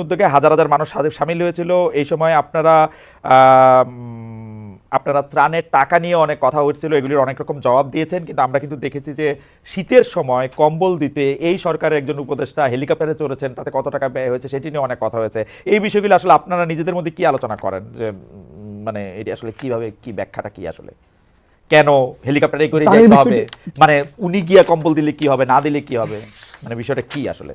উদ্যোগে হাজার হাজার মানুষ সামিল হয়েছিল। এই সময় আপনারা আপনারা ত্রাণের টাকা নিয়ে অনেক কথা হচ্ছিল এগুলির অনেক রকম জবাব দিয়েছেন কিন্তু আমরা কিন্তু দেখেছি যে শীতের সময় কম্বল দিতে এই সরকারের একজন উপদেষ্টা হেলিকপ্টারে চড়েছেন তাতে কত টাকা ব্যয় হয়েছে সেটি নিয়ে অনেক কথা হয়েছে। এই বিষয়গুলো আসলে আপনারা নিজেদের মধ্যে কি আলোচনা করেন? যে মানে এটি আসলে কীভাবে কি ব্যাখ্যাটা কি আসলে? কেন হেলিকপ্টারে করে যেতে হবে? মানে উনি গিয়া কম্বল দিলে কি হবে না দিলে কি হবে? মানে বিষয়টা কি আসলে?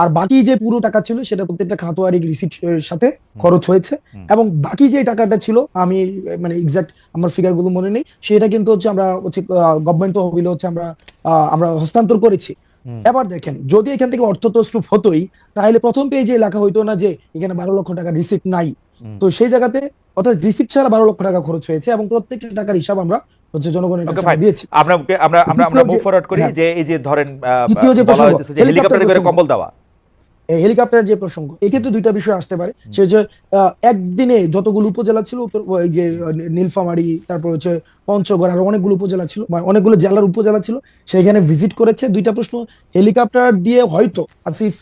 আর বাকি যে পুরো টাকা ছিল সেটা প্রত্যেকটা খাতোয়ারি রিসিপ্ট সাথে খরচ হয়েছে। এবং বাকি যে টাকাটা ছিল আমি মানে এক্সাক্ট আমার ফিগারগুলো মনে নেই সেটা কিন্তু হচ্ছে আমরা হচ্ছে গভর্নমেন্ট তহবিলে হচ্ছে আমরা আমরা হস্তান্তর করেছি। এবার দেখেন যদি এখান থেকে অর্থ তস্রুপ হতোই তাহলে প্রথম পেজে লেখা হইতো না যে এখানে বারো লক্ষ টাকা রিসিপ্ট নাই। তো সেই জায়গাতে অর্থাৎ রিসিপ্ট ছাড়া বারো লক্ষ টাকা খরচ হয়েছে এবং প্রত্যেকটা টাকার হিসাব আমরা হচ্ছে জনগণের কাছে দিয়েছি। আমরা আমরা আমরা মুভ ফরওয়ার্ড করি হ্যাঁ। যে এই যে ধরেন দ্বিতীয় যে হেলিকপ্টারে করে কম্বল দেওয়া। হেলিকপ্টার যে প্রসঙ্গ এক্ষেত্রে দুইটা বিষয় আসতে পারে। সে যে একদিনে যতগুলো উপজেলা ছিল উত্তর ওই যে নীলফামারী তারপর হচ্ছে পঞ্চগড় আরও অনেকগুলো উপজেলা ছিল বা অনেকগুলো জেলার উপজেলা ছিল সেখানে ভিজিট করেছে দুইটা প্রশ্ন। হেলিকপ্টার দিয়ে হয়তো আসিফ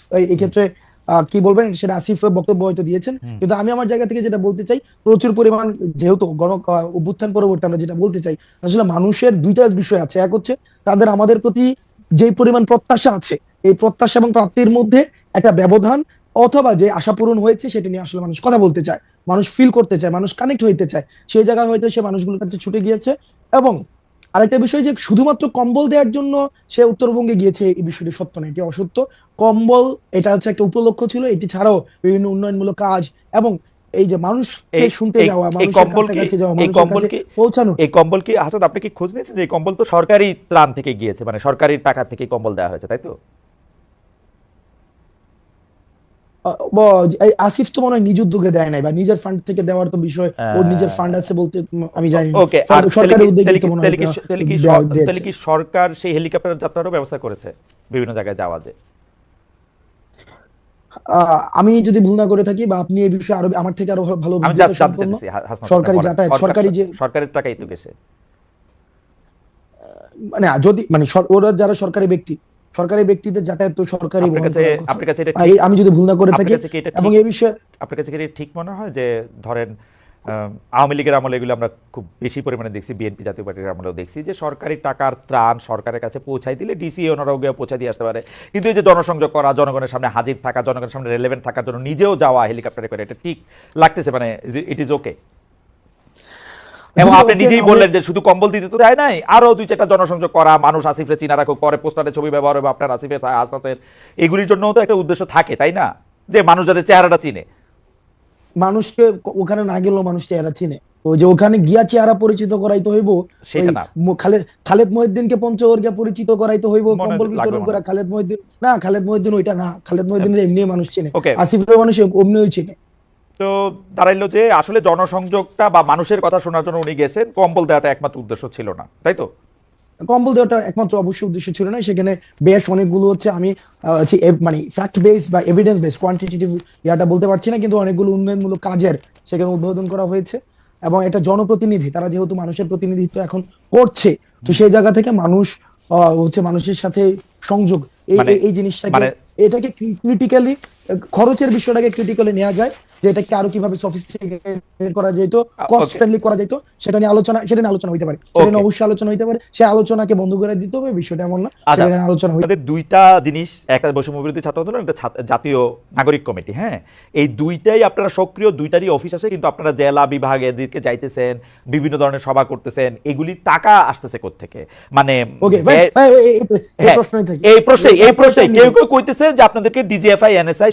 আহ, কি বলবেন সেটা আসিফ বক্তব্য হয়তো দিয়েছেন। কিন্তু আমি আমার জায়গা থেকে যেটা বলতে চাই প্রচুর পরিমাণ যেহেতু গণ অভ্যুত্থান পরবর্তী আমরা যেটা বলতে চাই আসলে মানুষের দুইটা বিষয় আছে। এক হচ্ছে তাদের আমাদের প্রতি যে পরিমাণ প্রত্যাশা আছে এই প্রত্যাশা এবং প্রাপ্তির মধ্যে একটা ব্যবধান অথবা যে আশা পূরণ হয়েছে সেটা নিয়ে আসলে মানুষ কথা বলতে চায় মানুষ ফিল করতে চায় মানুষ কানেক্ট হইতে চায়। সেই জায়গায় হয়তো সে মানুষগুলোর কাছে ছুটে গিয়েছে এবং আরেকটা বিষয় যে শুধুমাত্র কম্বল দেওয়ার জন্য সে উত্তরবঙ্গে গিয়েছে এই বিষয়টি সত্য না এটি অসত্য। কম্বল এটা হচ্ছে একটা উপলক্ষ ছিল এটি ছাড়াও বিভিন্ন উন্নয়নমূলক কাজ এবং এই যে মানুষ এই- শুনতে যাওয়া এই মানুষের কম্বল কি- কাছাকাছি যাওয়া এই কম্বল কি- পৌঁছানো। এই কম্বল কি হাসদ আপনি কি খোঁজ নিয়েছেন? যে এই কম্বল তো সরকারি ত্রাণ থেকে গিয়েছে মানে সরকারি টাকা থেকে কম্বল দেওয়া হয়েছে তাই তো আহ, ব- এই আসিফ তো মনে হয় নিজ উদ্যোগে দেয় নাই বা নিজের ফান্ড থেকে দেওয়ার তো বিষয় ওর নিজের ফান্ড আছে বলতে আমি জানি ওকে আর সরকার- সরকারি উদ্যোগে তাহলে তো কি- মনে হয় তাহলে সরকার সেই হেলিকপ্টার যাত্রারও ব্যবস্থা করেছে বিভিন্ন জায়গায় যাওয়া যে? আহ, আমি যদি ভুল না করে থাকি বা আপনি এই বিষয়ে আরও আমার থেকে আরও ভালো সরকারি যাতায়াত সরকারি যে সরকারের টাকাই তো গেছে মানে যদি মানে ওরা যারা সরকারি ব্যক্তি সরকারি ব্যক্তিদের যাতায়াত তো সরকারি আপনার কাছে এটা আমি যদি ভুল না করে থাকি এবং এই বিষয়ে আপনার কাছে এটা ঠিক মনে হয় যে ধরেন আওয়ামী লীগের আমলে এগুলো আমরা খুব বেশি পরিমাণে দেখছি বিএনপি জাতীয় পার্টির আমলেও দেখছি যে সরকারি টাকার ত্রাণ সরকারের কাছে পৌঁছাই দিলে ডিসি ওনারাও গিয়ে পৌঁছায় দিয়ে আসতে পারে। কিন্তু এই যে জনসংযোগ করা জনগণের সামনে হাজির থাকা জনগণের সামনে রেলেভেন্ট থাকার জন্য নিজেও যাওয়া হেলিকপ্টারে করে এটা ঠিক লাগতেছে মানে ইট ইজ ওকে এবং আপনি নিজেই বললেন যে শুধু কম্বল দিতে তো যায় নাই আরও দুই চারটা জনসংযোগ করা মানুষ আসিফরে চিনা রাখুক পরে পোস্টারে ছবি ব্যবহার হবে আপনার আসিফের হাসনাতের। এগুলির জন্য তো একটা উদ্দেশ্য থাকে তাই না? যে মানুষ যাতে চেহারাটা চিনে। মানুষকে ওখানে না গেলেও মানুষ চেহারা চিনে। ওই যে ওখানে গিয়া চেহারা পরিচিত করাইতে হইব। খালেদ খালেদ মহিউদ্দিনকে পঞ্চগড় গিয়া পরিচিত করাইতে হইব কম্বল বিতরণ করা খালেদ মহিউদ্দিন না খালেদ মহিউদ্দিন ওইটা না খালেদ মহিউদ্দিনের এমনি মানুষ চিনে. আসিফের মানুষ অমনিও চিনে। তো দাঁড়াইলো যে আসলে জনসংযোগটা বা মানুষের কথা শোনার জন্য উনি গেছেন কম্বল দেওয়াটা একমাত্র উদ্দেশ্য ছিল না তাই তো? কম্বল দেওয়াটা একমাত্র অবশ্যই উদ্দেশ্য ছিল না সেখানে বেশ অনেকগুলো হচ্ছে আমি মানে ফ্যাক্ট বেস বা এভিডেন্স বেস কোয়ান্টিটেটিভ ইয়াটা বলতে পারছি না কিন্তু অনেকগুলো উন্নয়নমূলক কাজের সেখানে উদ্বোধন করা হয়েছে। এবং এটা জনপ্রতিনিধি তারা যেহেতু মানুষের প্রতিনিধিত্ব এখন করছে তো সেই জায়গা থেকে মানুষ আহ, হচ্ছে মানুষের সাথে সংযোগ এই মানে- এই- এই জিনিসটাকে মানে- এটাকে ক্রিটিক্যালি খরচের বিষয়টাকে ক্রিটিক্যালি নেওয়া যায় যে এটাকে আরও কীভাবে সফিস্টিকেটেড করা যেত কস্ট ফ্রেন্ডলি করা যেত সেটা নিয়ে আলোচনা সেটা নিয়ে আলোচনা হইতে পারে। সেটা নিয়ে অবশ্যই আলোচনা হইতে পারে। সে আলোচনাকে বন্ধ করে দিতে হবে বিষয়টা এমন না। আচ্ছা। সেটা নিয়ে আলোচনা হইতে আমাদের দুইটা জিনিস একটা বৈষম্য বিরোধী ছাত্র আন্দোলন একটা জাতীয় নাগরিক কমিটি হ্যাঁ? এই দুইটাই আপনারা সক্রিয় দুইটারই অফিস আছে কিন্তু আপনারা জেলা বিভাগ এদিকে যাইতেছেন বিভিন্ন ধরনের সভা করতেছেন এগুলির টাকা আসতেছে কোত্থেকে? মানে হ্যাঁ, প্রশ্নই থাকে। এই প্রশ্নে এই প্রশ্নে কেউ কেউ কইতেছে যে আপনাদেরকে ডিজিএফআই এনএসআই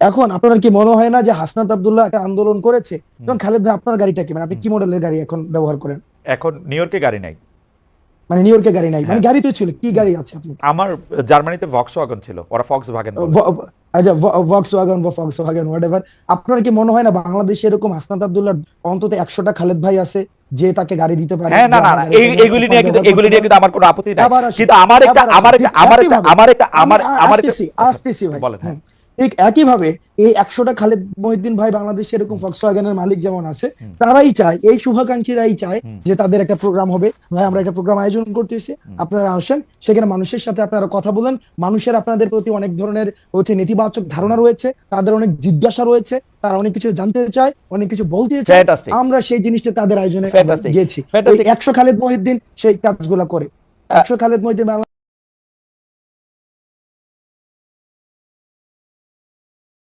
এখন আপনার কি মনে হয় না যে হাসনাত আব্দুল্লাহ আন্দোলন করেছে? এবং খালেদ ভাই আপনার গাড়িটা কি? মানে আপনি কি মডেলের গাড়ি এখন ব্যবহার করেন? এখন নিউ ইয়র্কে গাড়ি নাই। মানে নিউ ইয়র্কে গাড়ি নাই? মানে হ্যাঁ। গাড়ি তো ছিল কি গাড়ি আছে আপনি আমার জার্মানিতে ভক্স ওয়াগন ছিল ওরা ফক্স ভাগেন আচ্ছা ভক্স ওয়াগন বা ফক্স ওয়াগন হোয়াট আপনার কি মনে হয় না বাংলাদেশে এরকম হাসনাত আব্দুল্লাহ অন্তত একশোটা খালেদ ভাই আছে যে তাকে গাড়ি দিতে পারে? হ্যাঁ না না এই- এগুলি নিয়ে কিন্তু এগুলি নিয়ে কিন্তু আমার কোনো আপত্তি নাই। কিন্তু আমার একটা আমার একটা আমার একটা আমার একটা আমার আমার আসতেছি আসতেছি ভাই। বলেন, হ্যাঁ। ঠিক একইভাবে এই একশোটা খালেদ মহিউদ্দিন ভাই বাংলাদেশে এরকম ফক্সওয়াগনের মালিক যেমন আছে তারাই চায় এই শুভাকাঙ্ক্ষীরাই চায় যে তাদের একটা প্রোগ্রাম হবে। ভাই আমরা একটা প্রোগ্রাম আয়োজন করতেছি। আপনারা আসেন সেখানে মানুষের সাথে আপনারা কথা বলেন। মানুষের আপনাদের প্রতি অনেক ধরনের হচ্ছে নেতিবাচক ধারণা রয়েছে তাদের অনেক জিজ্ঞাসা রয়েছে তারা অনেক কিছু জানতে চায় অনেক কিছু বলতে চায়। আমরা সেই জিনিসটা তাদের আয়োজনে. গিয়েছি একশো খালেদ মহিউদ্দিন সেই কাজগুলো করে। একশো খালেদ মহিউদ্দিন